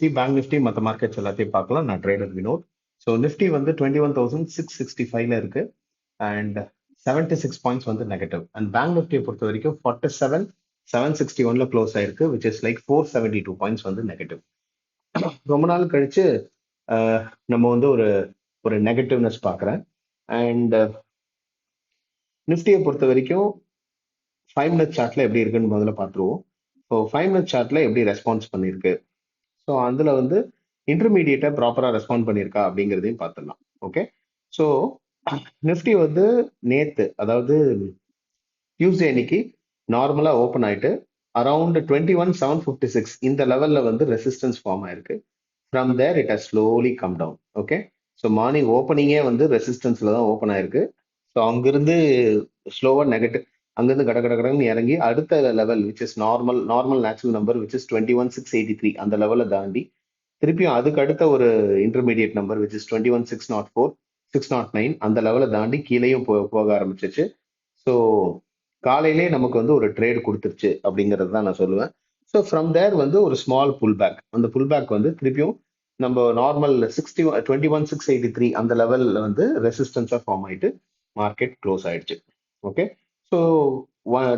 Nifty bank Nifty மற்ற markets எல்லாத்தையும் பார்க்கலாம். நான் ட்ரேடர் வினோத் ஸோ நிஃப்டி வந்து twenty one thousand six sixty ஃபைவ்ல இருக்கு. அண்ட் செவன்டி சிக்ஸ் பாயிண்ட்ஸ் வந்து நெகட்டிவ் அண்ட் பேங்க் நிஃப்டியை பொறுத்த வரைக்கும் ஃபார்ட்டி செவன் செவன் சிக்ஸ்டி ஒன்ல க்ளோஸ் ஆயிருக்கு which is like four seventy two points வந்து நெகட்டிவ் ரொம்ப நாள் கழிச்சு நம்ம வந்து ஒரு ஒரு நெகட்டிவ்னஸ் பார்க்குறேன். அண்ட் நிஃப்டியை பொறுத்த வரைக்கும் ஃபைவ் மினிட் சார்ட்ல எப்படி இருக்குன்னு முதல்ல பார்த்துருவோம். ஸோ ஃபைவ் மினிட் சார்ட்ல எப்படி ரெஸ்பான்ஸ் பண்ணியிருக்கு? ஸோ அதில் வந்து இன்டர்மீடியட்டை ப்ராப்பராக ரெஸ்பாண்ட் பண்ணியிருக்கா அப்படிங்கிறதையும் பார்த்துடலாம். ஓகே ஸோ நிஃப்டி வந்து நேத்து அதாவது டியூஸ்டே அன்னைக்கு நார்மலாக ஓப்பன் ஆயிட்டு around twenty one seven fifty six இந்த லெவலில் வந்து ரெசிஸ்டன்ஸ் ஃபார்ம் ஆயிருக்கு. From there it has slowly come down okay so morning ஓப்பனிங்கே வந்து ரெசிஸ்டன்ஸில் தான் ஓப்பன் ஆயிருக்கு. ஸோ அங்கேருந்து ஸ்லோவாக நெகட்டிவ் அங்கிருந்து கட கட கடன்னு இறங்கி அடுத்த level which is normal normal natural number which is twenty one six eighty three அந்த லெவலில் தாண்டி திருப்பியும் அதுக்கு அடுத்த ஒரு intermediate number which is twenty one six nought four six nought nine அந்த லெவலை தாண்டி கீழேயும் போ போக ஆரம்பிச்சிச்சு. ஸோ காலையிலே நமக்கு வந்து ஒரு ட்ரேட் கொடுத்துருச்சு அப்படிங்கிறது தான் நான் சொல்லுவேன். ஸோ ஃப்ரம் தேர் வந்து ஒரு ஸ்மால் புல் பேக் அந்த புல் பேக் வந்து திருப்பியும் நம்ம normal sixty twenty one six eighty three அந்த லெவலில் வந்து ரெசிஸ்டன்ஸாக ஃபார்ம் ஆயிட்டு மார்க்கெட் க்ளோஸ் ஆயிடுச்சு. ஓகே ஸோ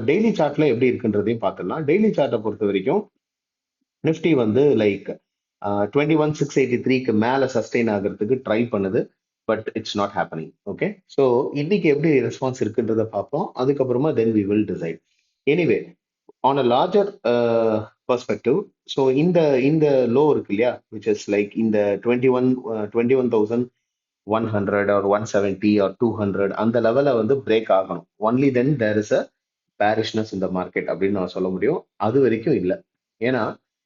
டெய்லி சார்ட்ல எப்படி இருக்குன்றதையும் பார்த்துடலாம். டெய்லி சார்ட்டை பொறுத்த வரைக்கும் நிஃப்டி வந்து like twenty one six eighty த்ரீக்கு மேலே சஸ்டெயின் ஆகிறதுக்கு ட்ரை பண்ணுது but it's not happening okay so இன்னைக்கு எப்படி ரெஸ்பான்ஸ் இருக்குன்றத பார்ப்போம். அதுக்கப்புறமா then we will decide anyway on a larger perspective so இந்த இந்த லோ இருக்கு இல்லையா? விச் இஸ் லைக் இந்த twenty one twenty one thousand one hundred or one seventy or two hundred அந்த லெவலில் வந்து பிரேக் ஆகணும். Only then there is a பேரிஷ்னஸ் இந்த மார்க்கெட் அப்படின்னு நான் சொல்ல முடியும். அது வரைக்கும் இல்லை. ஏன்னா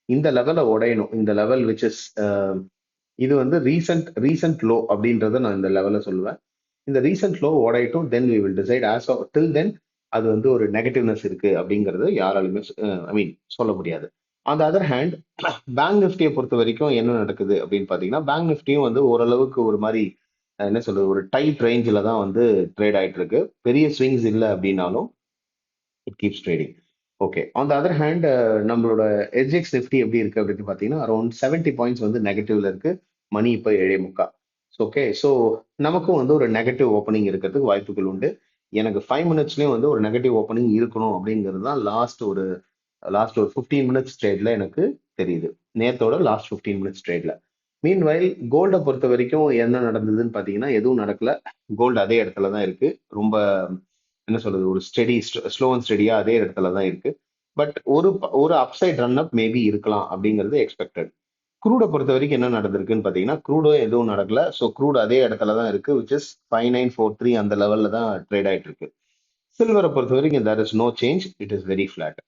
இந்த லெவலை உடையணும். இந்த லெவல் விச் இஸ் இது வந்து ரீசன்ட் ரீசன்ட் லோ அப்படின்றத நான் இந்த லெவலில் சொல்லுவேன். இந்த recent low உடையட்டும் then we will decide as till then அது வந்து ஒரு நெகட்டிவ்னஸ் இருக்கு அப்படிங்கிறது யாராலுமே ஐ மீன் சொல்ல முடியாது. அந்த அதர் ஹேண்ட் பேங்க் நிஃப்டியை பொறுத்த வரைக்கும் என்ன நடக்குது அப்படின்னு பார்த்தீங்கன்னா பேங்க் நிஃப்டியும் வந்து ஓரளவுக்கு ஒரு மாதிரி என்ன சொல்றது ஒரு டைட் ரேஞ்சில் தான் வந்து ட்ரேட் ஆகிட்டு இருக்கு. பெரிய ஸ்விங்ஸ் இல்லை அப்படின்னாலும் it keeps trading okay on the other hand நம்மளோட எஸ்ஜெக்ஸ் நிஃப்டி எப்படி இருக்கு அப்படின்னு பார்த்தீங்கன்னா அரௌண்ட் செவன்ட்டி பாயிண்ட்ஸ் வந்து நெகட்டிவ்ல இருக்கு. மணி இப்போ ஏழே முக்கா ஓகே ஸோ நமக்கும் வந்து ஒரு நெகட்டிவ் ஓப்பனிங் இருக்கிறதுக்கு வாய்ப்புகள் உண்டு. எனக்கு ஃபைவ் மினிட்ஸ்லேயும் வந்து ஒரு நெகட்டிவ் ஓப்பனிங் இருக்கணும் அப்படிங்கிறது தான் லாஸ்ட் ஒரு லாஸ்ட் ஒரு ஃபிஃப்டீன் மினிட்ஸ் ட்ரேட்ல எனக்கு தெரியுது. நேரத்தோட லாஸ்ட் ஃபிஃப்டீன் மினிட்ஸ் ட்ரேட்ல மீன் வயல் கோல்டை பொறுத்த வரைக்கும் என்ன நடந்ததுன்னு பார்த்தீங்கன்னா எதுவும் நடக்கல. கோல்டு அதே இடத்துல தான் இருக்கு. ரொம்ப என்ன சொல்றது ஒரு ஸ்டெடி ஸ்லோ அண்ட் ஸ்டெடியா அதே இடத்துல தான் இருக்கு. பட் ஒரு ஒரு அப்சைட் ரன் அப் மேபி இருக்கலாம் அப்படிங்கிறது எக்ஸ்பெக்டட் க்ரூடை பொறுத்த வரைக்கும் என்ன நடந்திருக்குன்னு பார்த்தீங்கன்னா க்ரூடோ எதுவும் நடக்கல. ஸோ க்ரூட் அதே இடத்துல தான் இருக்கு which is five nine four three அந்த லெவல்ல தான் ட்ரேட் ஆகிட்டு இருக்கு. சில்வரை பொறுத்த வரைக்கும் there is no change it is very flat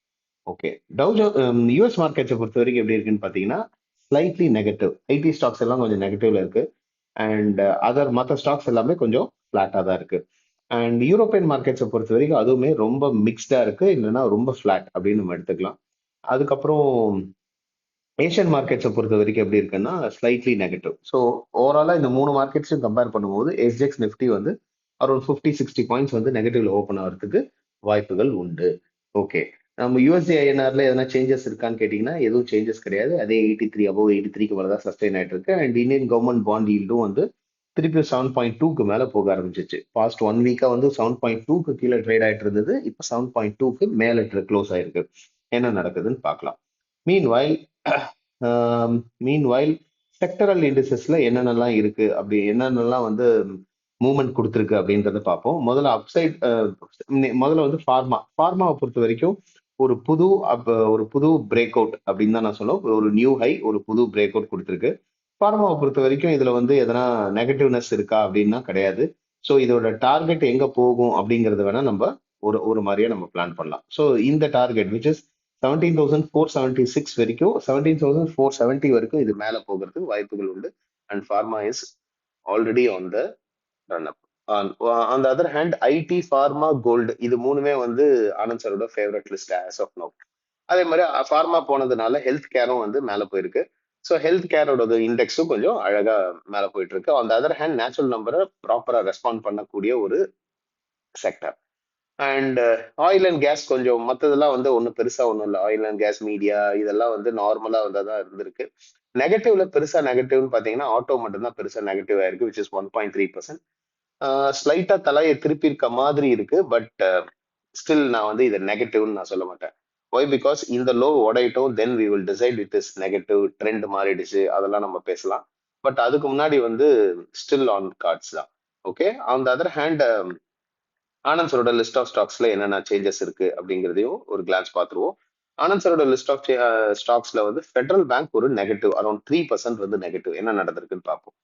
okay Dow US மார்க்கெட்ஸை பொறுத்த வரைக்கும் எப்படி இருக்குன்னு பார்த்தீங்கன்னா ஸ்லைட்லி நெகட்டிவ் ஐடி ஸ்டாக்ஸ் எல்லாம் கொஞ்சம் நெகட்டிவ்ல இருக்கு. அண்ட் அதர் மற்ற ஸ்டாக்ஸ் எல்லாமே கொஞ்சம் ஃபிளாட்டாக தான் இருக்கு. அண்ட் யூரோப்பியன் மார்க்கெட்ஸை பொறுத்த வரைக்கும் அதுவுமே ரொம்ப மிக்ஸ்டா இருக்கு. இல்லைன்னா ரொம்ப ஃபிளாட் அப்படின்னு நம்ம எடுத்துக்கலாம். அதுக்கப்புறம் ஏஷியன் மார்க்கெட்ஸை பொறுத்த வரைக்கும் எப்படி இருக்குன்னா ஸ்லைட்லி நெகட்டிவ் ஸோ ஓவராலாக இந்த மூணு மார்க்கெட்ஸையும் கம்பேர் பண்ணும்போது எஸ்ஜெக்ஸ் நிஃப்டி வந்து அரௌண்ட் ஃபிஃப்டி சிக்ஸ்டி பாயிண்ட்ஸ் வந்து நெகட்டிவ்ல ஓப்பன் ஆகிறதுக்கு வாய்ப்புகள் உண்டு. ஓகே நம்ம யூஎஸ்ஏஎன்ஆர்ல எதனா சேஞ்சஸ் இருக்கான்னு கேட்டீங்கன்னா எதுவும் சேஞ்சஸ் கிடையாது. அதே எயிட்டி த்ரீ அபவ் எயிட்டி த்ரீக்கு மேலே தான் சஸ்டைன் ஆயிட்டு இருக்கு. அண்ட் இந்தியன் கவர்மெண்ட் பாண்ட் ஈல்டும் வந்து திருப்பி செவன் பாயிண்ட் டூக்கு மேலே போக ஆரம்பிச்சிச்சு. பாஸ்ட் ஒன் வீக்கா வந்து செவன் பாயிண்ட் டூக்கு கீழே ட்ரேட் ஆயிட்டு இருந்தது. இப்போ செவன் பாயிண்ட் டூக்கு மேலே க்ளோஸ் ஆயிருக்கு. என்ன நடக்குதுன்னு பார்க்கலாம். மீன் வயல் மீன் வயல் செக்டரல் இண்டிசஸ்ல என்னென்னலாம் இருக்கு? அப்படி என்னென்னலாம் வந்து மூவ்மெண்ட் கொடுத்துருக்கு அப்படின்றத பார்ப்போம். முதல்ல அப்சைட் முதல்ல வந்து ஃபார்மா ஃபார்மாவை பொறுத்த வரைக்கும் ஒரு புது ஒரு புது பிரேக் அவுட் அப்படின்னு தான் நான் சொல்லுவேன் ஒரு நியூ ஹை ஒரு புது பிரேக் அவுட் கொடுத்துருக்கு ஃபார்மாவை பொறுத்த வரைக்கும் இதுல வந்து எதனா நெகட்டிவ்னஸ் இருக்கா அப்படின்னா கிடையாது. ஸோ இதோட டார்கெட் எங்க போகும் அப்படிங்கிறது வேணா நம்ம ஒரு ஒரு மாதிரியா நம்ம பிளான் பண்ணலாம். ஸோ இந்த target which is seventeen thousand four seventy six வரைக்கும் செவன்டீன் தௌசண்ட் ஃபோர் செவன்ட்டி வரைக்கும் இது மேலே போகிறதுக்கு வாய்ப்புகள் உண்டு. And pharma is already on the run up அந்த other hand IT pharma gold இது மூணுமே வந்து Anand சரோட favourite list as of now அதே மாதிரி ஃபார்மா போனதுனால ஹெல்த் கேரும் வந்து மேல போயிருக்கு. ஸோ ஹெல்த் கேரோட இண்டெக்ஸும் கொஞ்சம் அழகா மேல போயிட்டு இருக்கு அந்த அதர் ஹேண்ட் நேச்சுரல் நம்பரை ப்ராப்பரா ரெஸ்பாண்ட் பண்ணக்கூடிய ஒரு sector and oil and gas கொஞ்சம் மற்றதெல்லாம் வந்து ஒன்றும் பெருசா ஒன்றும் இல்லை. ஆயில் அண்ட் கேஸ் மீடியா இதெல்லாம் வந்து நார்மலா வந்தா தான் இருந்திருக்கு. நெகட்டிவ்ல பெருசா நெகட்டிவ்னு பாத்தீங்கன்னா ஆட்டோ மட்டும் தான் பெருசா நெகட்டிவ் ஆயிருக்கு which is one point three percent ஸ்லைட்டா தலையை திருப்பி இருக்க மாதிரி இருக்கு பட் ஸ்டில் நான் வந்து இதை நெகட்டிவ்னு நான் சொல்ல மாட்டேன். ஒய் பிகாஸ் இந்த low உடையட்டும் then we will decide it is negative trend மாறிடுச்சு அதெல்லாம் நம்ம பேசலாம். பட் அதுக்கு முன்னாடி வந்து ஸ்டில் ஆன் கார்ட்ஸ் தான். Okay on the other hand Anand சரோட list of ஸ்டாக்ஸ்ல என்னென்ன சேஞ்சஸ் இருக்கு அப்படிங்கிறதையும் ஒரு கிளான்ஸ் பார்த்துருவோம். ஆனந்த் சரோட லிஸ்ட் ஆஃப் ஸ்டாக்ஸ்ல வந்து ஃபெடரல் பேங்க் ஒரு நெகட்டிவ் அரௌண்ட் த்ரீ பர்சன்ட் வந்து நெகட்டிவ் என்ன நடந்திருக்குன்னு பார்ப்போம்.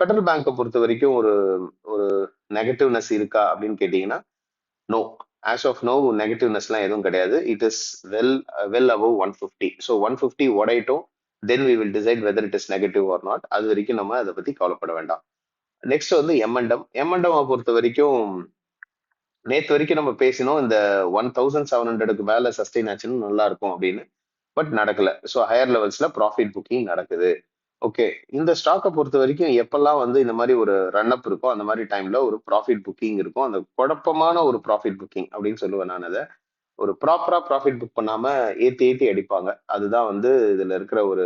ஃபெடரல் பேங்கை பொறுத்த வரைக்கும் ஒரு ஒரு நெகட்டிவ்னஸ் இருக்கா அப்படின்னு கேட்டீங்கன்னா நோ ஆஸ் ஆஃப் நோ நெகட்டிவ்னஸ்லாம் எதுவும் கிடையாது. It is well well above one fifty so one fifty உடையட்டும். Then we will decide whether it is negative or not அது வரைக்கும் நம்ம அதை பத்தி கவலைப்பட வேண்டாம். நெக்ஸ்ட் வந்து எம்என்டம் எம்என்டம் பொறுத்த வரைக்கும் நேற்று வரைக்கும் நம்ம பேசினோம் இந்த ஒன் தௌசண்ட் செவன் ஹண்ட்ரடுக்கு மேலே சஸ்டெயின் ஆச்சுன்னு நல்லா இருக்கும் அப்படின்னு. பட் நடக்கல. ஸோ ஹையர் லெவல்ஸ்ல ப்ராஃபிட் புக்கிங் நடக்குது. ஓகே. இந்த ஸ்டாக்கை பொறுத்த வரைக்கும் எப்பெல்லாம் வந்து இந்த மாதிரி ஒரு ரன் அப் இருக்கோ அந்த மாதிரி டைம்ல ஒரு ப்ராஃபிட் புக்கிங் இருக்கும் அந்த குழப்பமான ஒரு ப்ராஃபிட் புக்கிங் அப்படின்னு சொல்லுவேன் நான் அதை. ஒரு ப்ராப்பரா ப்ராஃபிட் புக் பண்ணாம ஏத்தி ஏத்தி அடிப்பாங்க. அதுதான் வந்து இதுல இருக்கிற ஒரு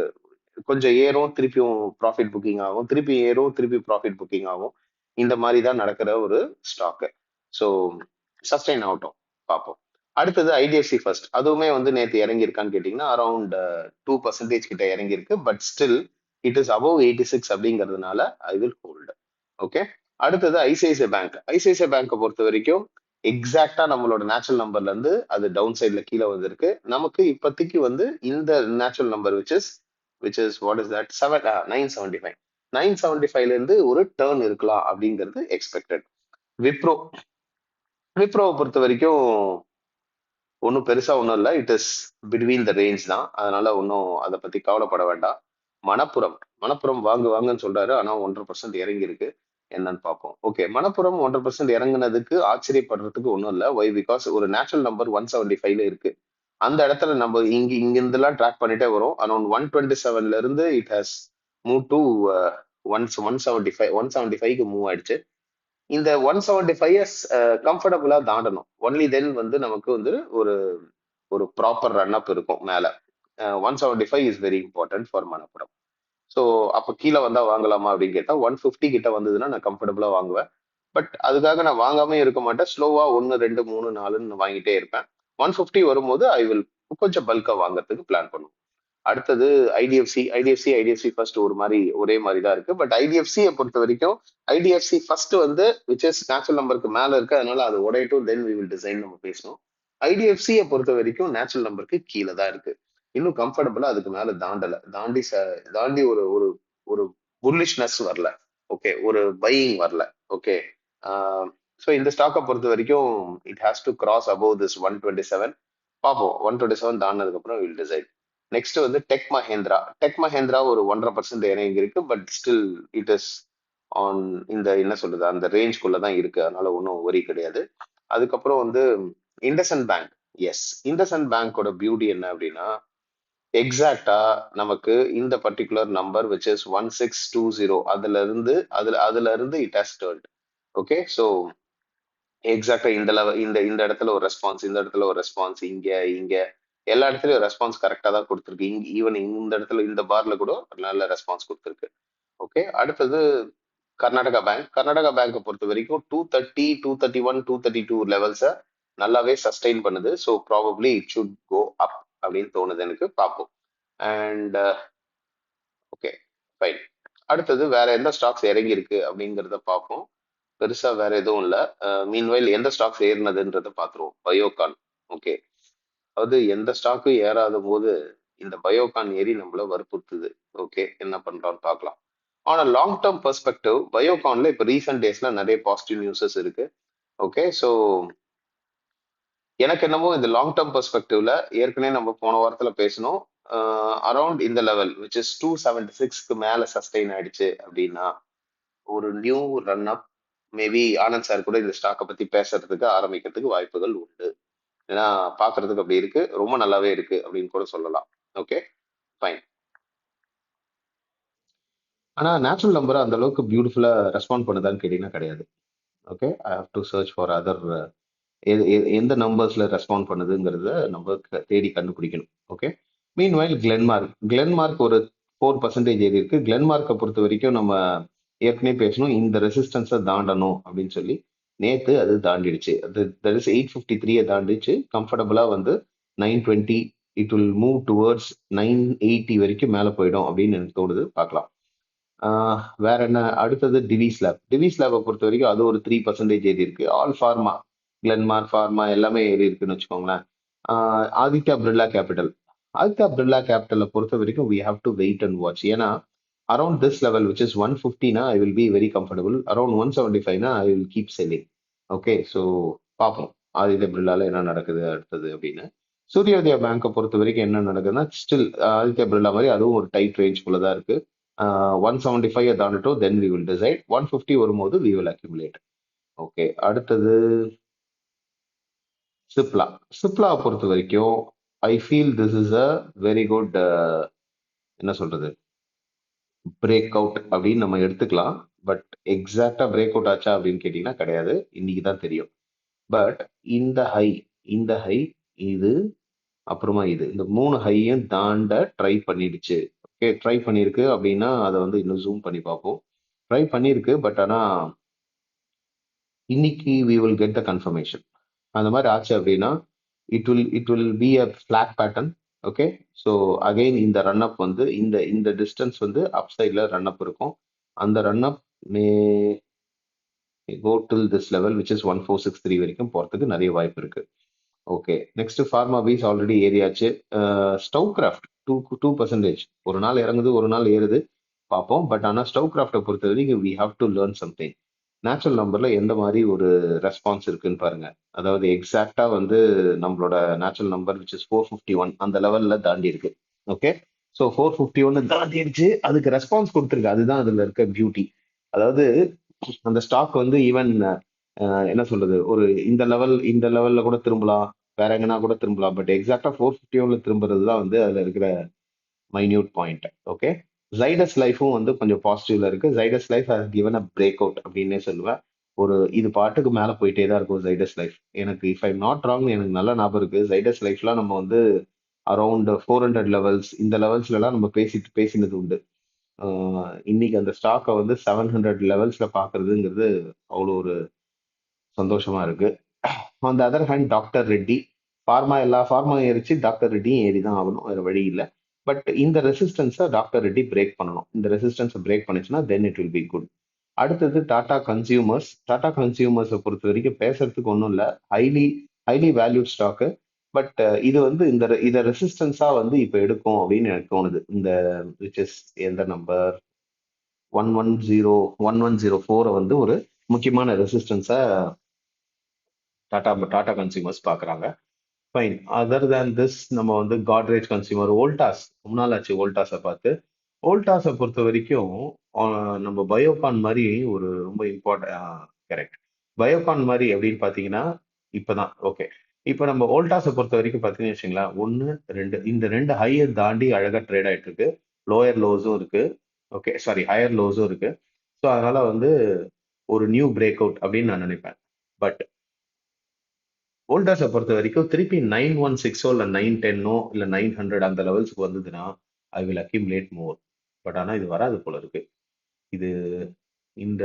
கொஞ்சம் ஏறும் திருப்பியும் ப்ராஃபிட் புக்கிங் ஆகும் திருப்பி ஏறும் திருப்பி ப்ராஃபிட் புக்கிங் ஆகும். இந்த மாதிரி தான் நடக்கிற ஒரு ஸ்டாக்கு ஸோ சஸ்டெயின் ஆகட்டும். பார்ப்போம். அடுத்தது ஐடிஎஃப்சி ஃபர்ஸ்ட் அதுவுமே வந்து நேற்று இறங்கியிருக்கான்னு கேட்டிங்கன்னா அரௌண்ட் டூ பர்சன்டேஜ் கிட்ட இறங்கியிருக்கு. But still it is above eighty six அப்படிங்கிறதுனால ஐ வில் ஹோல்டு ஓகே அடுத்தது ஐசிஐசிஐ பேங்க் ஐசிஐசிஐ பேங்கை பொறுத்த வரைக்கும் எக்ஸாக்டா நம்மளோட நேச்சுரல் நம்பர்ல இருந்து அது டவுன் சைட்ல கீழே வந்திருக்கு. நமக்கு இப்போதைக்கு வந்து இந்த natural number which is which is what is that seven nine seventy five nine seventy ஃபைவ்ல இருந்து ஒரு டேர்ன் இருக்கலாம் அப்படிங்கிறது எக்ஸ்பெக்டட் விப்ரோ விப்ரோவை பொறுத்த வரைக்கும் ஒன்றும் பெருசா ஒன்றும் இல்லை. It is between the range தான். அதனால ஒன்றும் அதை பத்தி கவலைப்பட வேண்டாம். மணப்புறம் மணப்புறம் வாங்கு வாங்கன்னு சொல்றாரு. ஆனா ஒன்றரை பர்சன்ட் இறங்கி இருக்கு என்னன்னு பார்ப்போம். ஓகே மணப்புறம் ஒன்றரை பர்சன்ட் இறங்குனதுக்கு ஆச்சரியப்படுறதுக்கு ஒன்றும் இல்லை. ஒய் பிகாஸ் ஒரு நேச்சுரல் நம்பர் ஒன் செவன்டி ஃபைவ்ல இருக்கு. அந்த இடத்துல நம்ம இங்க இங்க இருந்தெல்லாம் ட்ராக் பண்ணிட்டே வரும். அரௌண்ட் ஒன் டுவெண்ட்டி செவன்ல இருந்து it has move to one one seventy five one seventy ஃபைவ்க்கு மூவ் ஆயிடுச்சு. இந்த ஒன் செவன்டி ஃபைவ் இயர்ஸ் கம்ஃபர்டபுளா தாண்டணும். ஒன்லி தென் வந்து நமக்கு வந்து ஒரு ஒரு ப்ராப்பர் ரன் அப் இருக்கும் மேலே. One seventy five is very important for Manappuram so அப்போ கீழே வந்தா வாங்கலாமா அப்படின்னு கேட்டா ஒன் ஃபிஃப்டி கிட்ட வந்ததுன்னா நான் கம்ஃபர்டபுளாக வாங்குவேன். பட் அதுக்காக நான் வாங்காம இருக்க மாட்டேன். ஸ்லோவா ஒன்னு ரெண்டு மூணு நாலுன்னு வாங்கிட்டே இருப்பேன். ஒன் ஃபிஃப்டி வரும்போது ஐ வில் கொஞ்சம் பல்காக வாங்குறதுக்கு பிளான் பண்ணுவோம். அடுத்தது ஐடிஎஃப்சி ஐடிஎஃப்சி ஐடிஎஃப்சி ஃபர்ஸ்ட் ஒரு மாதிரி ஒரே மாதிரி தான் இருக்கு பட் ஐடிஎஃப்சியை பொறுத்த வரைக்கும் ஐடிஎஃப்சி ஃபர்ஸ்ட் வந்து விச் இஸ் நேச்சுரல் நம்பருக்கு மேல இருக்கு. அதனால அது உடையட்டும். தென் வி வில் டிசைன் நம்ம பேசணும். ஐடிஎஃப்சியை பொறுத்த வரைக்கும் நேச்சுரல் நம்பருக்கு கீழே தான் இருக்கு. இன்னும் கம்ஃபர்டபுளா அதுக்கு மேல தாண்டல. தாண்டி தாண்டி ஒரு ஒரு ஒரு புல்லிஷ்னஸ் வரல. ஓகே ஒரு பையிங் வரல. ஓகே ஸோ இந்த ஸ்டாக்கை பொறுத்த வரைக்கும் it has to cross above this one twenty seven பார்ப்போம் ஒன் டுவெண்ட்டி செவன் தாண்டதுக்கப்புறம் வில் டிசைட் நெக்ஸ்ட் வந்து டெக் மஹேந்திரா டெக் மஹேந்திரா ஒரு ஒன்றரை பர்சன்ட் இறங்கி இருக்கு but still it is on இந்த என்ன சொல்றது அந்த ரேஞ்ச்குள்ள தான் இருக்கு. அதனால ஒன்றும் ஒரி கிடையாது. அதுக்கப்புறம் வந்து இண்டசன் பேங்க் எஸ் இண்டசன் பேங்கோட பியூட்டி என்ன அப்படின்னா எக்ஸாக்டா நமக்கு இந்த particular number which is one six two zero அதுல இருந்து அதுல அதுல இருந்து it has turned okay so எக்ஸாக்டா இந்த லெவல் இந்த இந்த இடத்துல ஒரு ரெஸ்பான்ஸ் இந்த இடத்துல ஒரு ரெஸ்பான்ஸ் இங்க இங்க. எல்லா இடத்துலயும் ரெஸ்பான்ஸ் கரெக்டா தான் கொடுத்துருக்கு. இங்க ஈவன் இந்த இடத்துல இந்த பார்ல கூட நல்ல ரெஸ்பான்ஸ் கொடுத்துருக்கு. ஓகே அடுத்தது கர்நாடகா பேங்க் கர்நாடகா பேங்கை பொறுத்த வரைக்கும் two thirty two thirty one two thirty two லெவல்ஸை நல்லாவே சஸ்டெயின் பண்ணுது. So probably it should go up அப்படின்னு தோணுது எனக்கு பார்ப்போம். அண்ட் ஓகே ஃபைன் அடுத்தது வேற எந்த ஸ்டாக்ஸ் இறங்கி இருக்கு அப்படிங்கிறத பார்ப்போம். பெருசா வேற எதுவும் இல்லை. மீன்வைல் uh, எந்த ஸ்டாக்ஸ் ஏறினதுன்றத பார்த்துருவோம். பயோகான் ஓகே அதாவது எந்த ஸ்டாக்கும் ஏறாத போது இந்த பயோகான் ஏறி நம்மள வற்புறுத்துது. ஓகே என்ன பண்றோம்னு பார்க்கலாம். ஆனா லாங் டேர்ம் பெர்ஸ்பெக்டிவ் பயோகான்ல இப்போ ரீசெண்ட் டேஸ்ல நிறைய பாசிட்டிவ் நியூஸஸ் இருக்கு. ஓகே ஸோ எனக்கு என்னமோ இந்த லாங் டேர்ம் பெர்ஸ்பெக்டிவ்ல ஏற்கனவே நம்ம போன வாரத்துல பேசணும் அரௌண்ட் இந்த level which is two seventy சிக்ஸ்க்கு மேல சஸ்டெயின் ஆயிடுச்சு அப்படின்னா ஒரு new run up maybe Anand sir கூட இந்த ஸ்டாக்கை பத்தி பேசுறதுக்கு ஆரம்பிக்கிறதுக்கு வாய்ப்புகள் உண்டு. ஏன்னா பாக்குறதுக்கு அப்படி இருக்கு ரொம்ப நல்லாவே இருக்கு அப்படின்னு கூட சொல்லலாம். ஓகே ஃபைன் ஆனா நேச்சுரல் நம்பர் அந்த அளவுக்கு பியூட்டிஃபுல்லா ரெஸ்பாண்ட் பண்ணுதான்னு கேட்டீங்கன்னா கிடையாது. Okay I have to search for other எந்த நம்பர்ஸ்ல ரெஸ்பாண்ட் பண்ணுதுங்கிறத நம்ம தேடி கண்டுபிடிக்கணும். Okay meanwhile Glenmark Glenmark ஒரு ஃபோர் பர்சன்டேஜ் ஏறி இருக்கு. கிளென்மார்க்கை பொறுத்த வரைக்கும் நம்ம ஏற்கனவே பேசணும். இந்த ரெசிஸ்டன்ஸை தாண்டணும் அப்படின்னு சொல்லி நேற்று அது தாண்டிடுச்சு. அது தட் இஸ் எயிட் ஃபிஃப்டி த்ரீயை தாண்டிச்சு. கம்ஃபர்டபுளாக வந்து nine twenty it will move towards nine eighty வரைக்கும் மேலே போயிடும் அப்படின்னு எனக்கு தோணுது. பார்க்கலாம். வேற என்ன? அடுத்தது டிவி லேப் டிவி லேபை பொறுத்த வரைக்கும் அது ஒரு த்ரீ பர்சன்டேஜ் ஏறி இருக்கு. ஆல் ஃபார்மா கிளென்மார்க் ஃபார்மா எல்லாமே ஏறி இருக்குன்னு வச்சுக்கோங்களேன். ஆதித்யா பிர்லா கேபிட்டல் ஆதித்யா பிர்லா கேபிட்டலை பொறுத்த வரைக்கும் we have to wait and watch ஏன்னா around this level which is one ஃபிஃப்டினா I will be very comfortable around one seventy ஃபைவ்னா I will keep selling okay so பார்ப்போம். ஆதித்ய பிர்லாவில் என்ன நடக்குது அடுத்தது அப்படின்னு. சூரியோதயா பேங்கை பொறுத்த வரைக்கும் என்ன நடக்குதுன்னா ஸ்டில் ஆதித்யா பிர்லா மாதிரி அதுவும் ஒரு டைட் ரேஞ்ச் குள்ள தான் இருக்கு. One seventy five தாண்டட்டும் then we will decide one fifty வரும்போது வி வில் அக்யூமுலேட் ஓகே அடுத்தது சிப்லா. சிப்லா பொறுத்த வரைக்கும் I feel this is a very good என்ன சொல்றது? பிரேக் அவுட் அப்படின்னு நம்ம எடுத்துக்கலாம். பட் எக்ஸாக்டா பிரேக் அவுட் ஆச்சா அப்படின்னு கேட்டீங்கன்னா கிடையாது. இன்னைக்கு தான் தெரியும். பட் இந்த ஹை இந்த ஹை இது அப்புறமா இது. இந்த மூணு ஹையும் தாண்ட ட்ரை பண்ணிடுச்சு. ஓகே ட்ரை பண்ணியிருக்கு அப்படின்னா அதை வந்து இன்னும் ஜூம் பண்ணி பார்ப்போம். ட்ரை பண்ணியிருக்கு பட் ஆனால் இன்னைக்கு we will get the confirmation அந்த மாதிரி ஆச்சு அப்படின்னா it will it will be a flag pattern okay so again இந்த ரன் அப் வந்து இந்த இந்த டிஸ்டன்ஸ் வந்து அப் சைடில் ரன் அப் இருக்கும். அந்த run up may go till this level which is one four six three வரைக்கும் போகிறதுக்கு நிறைய வாய்ப்பு இருக்கு. Okay next pharma piece already ஏறியாச்சு. Stove craft two two percentage ஒரு நாள் இறங்குது ஒரு நாள் ஏறுது பார்ப்போம். பட் ஆனால் ஸ்டவ் கிராஃப்டை பொறுத்த வரைக்கும் we have to learn something natural நம்பர்ல எந்த மாதிரி ஒரு ரெஸ்பான்ஸ் இருக்குன்னு பாருங்க. அதாவது எக்ஸாக்டா வந்து நம்மளோட natural number which is four fifty one அந்த லெவல்ல தாண்டி இருக்கு. ஓகே ஸோ ஃபோர் ஃபிஃப்டி ஒன்னு தாண்டிடுச்சு. அதுக்கு ரெஸ்பான்ஸ் கொடுத்துருக்கு. அதுதான் அதுல இருக்க பியூட்டி அதாவது அந்த ஸ்டாக் வந்து ஈவன் என்ன சொல்றது? ஒரு இந்த லெவல் இந்த லெவல்ல கூட திரும்பலாம். வேற எங்கன்னா கூட திரும்பலாம். பட் எக்ஸாக்டா ஃபோர் ஃபிஃப்டி ஒன்ல திரும்புறது தான் வந்து அதுல இருக்கிற மைன்யூட் பாயிண்ட் ஓகே ஜைடஸ் லைஃபும் வந்து கொஞ்சம் பாசிட்டிவ்ல இருக்கு. Zydus life has given a breakout அப்படின்னே சொல்லுவேன். ஒரு இது பாட்டுக்கு மேல போயிட்டே தான் இருக்கும் ஜைடஸ் லைஃப் எனக்கு இஃப் ஐ நாட் ராங் எனக்கு நல்ல ஞாபகம் இருக்கு. ஜைடஸ் லைஃப்லாம் நம்ம வந்து அரௌண்ட் ஃபோர் ஹண்ட்ரட் லெவல்ஸ் இந்த லெவல்ஸ்ல எல்லாம் நம்ம பேசிட்டு பேசினது உண்டு. இன்னைக்கு அந்த ஸ்டாக்கை வந்து செவன் ஹண்ட்ரட் லெவல்ஸ்ல பாக்குறதுங்கிறது அவ்வளோ ஒரு சந்தோஷமா இருக்கு. அந்த other hand doctor Reddy. Pharma எல்லா ஃபார்மா ஏறிச்சு டாக்டர் ரெட்டியும் ஏறி தான் ஆகணும். வேற வழி இல்லை. பட் இந்த ரெசிஸ்டன்ஸை டாக்டர் ரெட்டி பிரேக் பண்ணணும். இந்த ரெசிஸ்டன்ஸை break பண்ணிச்சுன்னா then it will be good அடுத்தது டாடா கன்சியூமர்ஸ் டாடா கன்சியூமர்ஸை பொறுத்த வரைக்கும் பேசுறதுக்கு ஒன்றும் இல்லை. Highly highly valued stock but இது வந்து இந்த இதை ரெசிஸ்டன்ஸாக வந்து இப்போ எடுக்கும் அப்படின்னு எனக்கு தோணுது. இந்த விச் இஸ் எந்த number one one zero one one zero ஃபோரை வந்து ஒரு முக்கியமான ரெசிஸ்டன்ஸை டாடா டாடா கன்சியூமர்ஸ் பார்க்குறாங்க ஃபைன் அதர் தேன் திஸ் நம்ம வந்து காட்ரேஜ் கன்சியூமர் ஓல்டாஸ் ரொம்ப நாள் ஆச்சு ஓல்டாஸை பார்த்து. ஓல்டாஸை பொறுத்த வரைக்கும் நம்ம பயோகான் மாதிரி ஒரு ரொம்ப இம்பார்ட்டன்ட் கரெக்ட் பயோகான் மாதிரி அப்படின்னு பார்த்தீங்கன்னா இப்போதான். ஓகே இப்போ நம்ம ஓல்டாஸை பொறுத்த வரைக்கும் பார்த்தீங்கன்னு வச்சுங்களேன் ஒன்று ரெண்டு இந்த ரெண்டு ஹையை தாண்டி அழகாக ட்ரேட் ஆகிட்டு இருக்கு லோயர் லோஸும் இருக்கு. ஓகே சாரி ஹையர் லோஸும் இருக்கு. ஸோ அதனால வந்து ஒரு நியூ பிரேக் அவுட் அப்படின்னு நான் நினைப்பேன். பட் ஓல்டாஸை பொறுத்த வரைக்கும் திருப்பி நைன் ஒன் சிக்ஸோ இல்லை நைன் டென்னோ இல்லை நைன் ஹண்ட்ரட் அந்த லெவல்ஸ்க்கு வந்ததுன்னா I will accumulate more but ஆனால் இது வராது போல இருக்கு. இது இந்த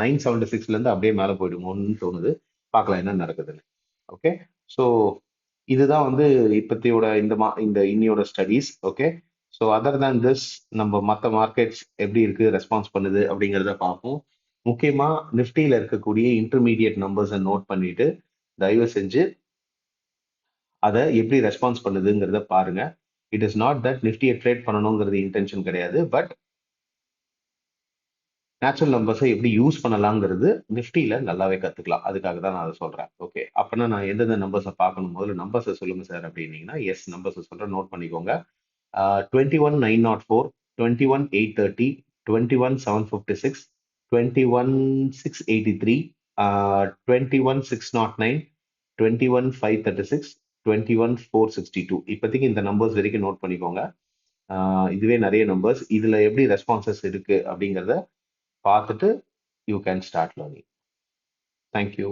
நைன் செவன்டி சிக்ஸ்லேருந்து அப்படியே மேலே போயிடுமோன்னு தோணுது. பார்க்கலாம் என்ன நடக்குதுன்னு. ஓகே ஸோ இதுதான் வந்து இப்பத்தியோட இந்த மா இந்த இன்னியோட studies okay so other than this நம்ம மற்ற மார்க்கெட்ஸ் எப்படி இருக்கு ரெஸ்பான்ஸ் பண்ணுது அப்படிங்கிறத பார்ப்போம். முக்கியமாக நிஃப்டியில் இருக்கக்கூடிய இன்டர்மீடியட் நம்பர்ஸை நோட் பண்ணிட்டு தயவு செஞ்சு அதை எப்படி ரெஸ்பான்ஸ் பண்ணுதுங்கிறத பாருங்க. இட் இஸ் நாட் தட் நிஃப்டியை ட்ரேட் பண்ணணுங்கிறது இன்டென்ஷன் கிடையாது பட் நேச்சுரல் நம்பர்ஸை எப்படி யூஸ் பண்ணலாங்கிறது நிஃப்டியில் நல்லாவே கற்றுக்கலாம் அதுக்காக தான் நான் அதை சொல்கிறேன் ஓகே அப்போனா நான் எந்தெந்த நம்பர்ஸை பார்க்கணும்? முதல்ல நம்பர்ஸை சொல்லுங்கள் சார் அப்படின்னீங்கன்னா எஸ் நம்பர்ஸை சொல்கிறேன் நோட் பண்ணிக்கோங்க. Twenty one nine nought four twenty one eight thirty twenty one seven fifty six twenty one six eighty three twenty one six nought nine twenty one five thirty six twenty one four sixty two இப்போதைக்கு இந்த numbers வரைக்கும் note பண்ணிக்கோங்க. Uh, இதுவே நிறைய numbers இதில் எப்படி responses இருக்குது அப்படிங்கிறத பார்த்துட்டு you can start learning thank you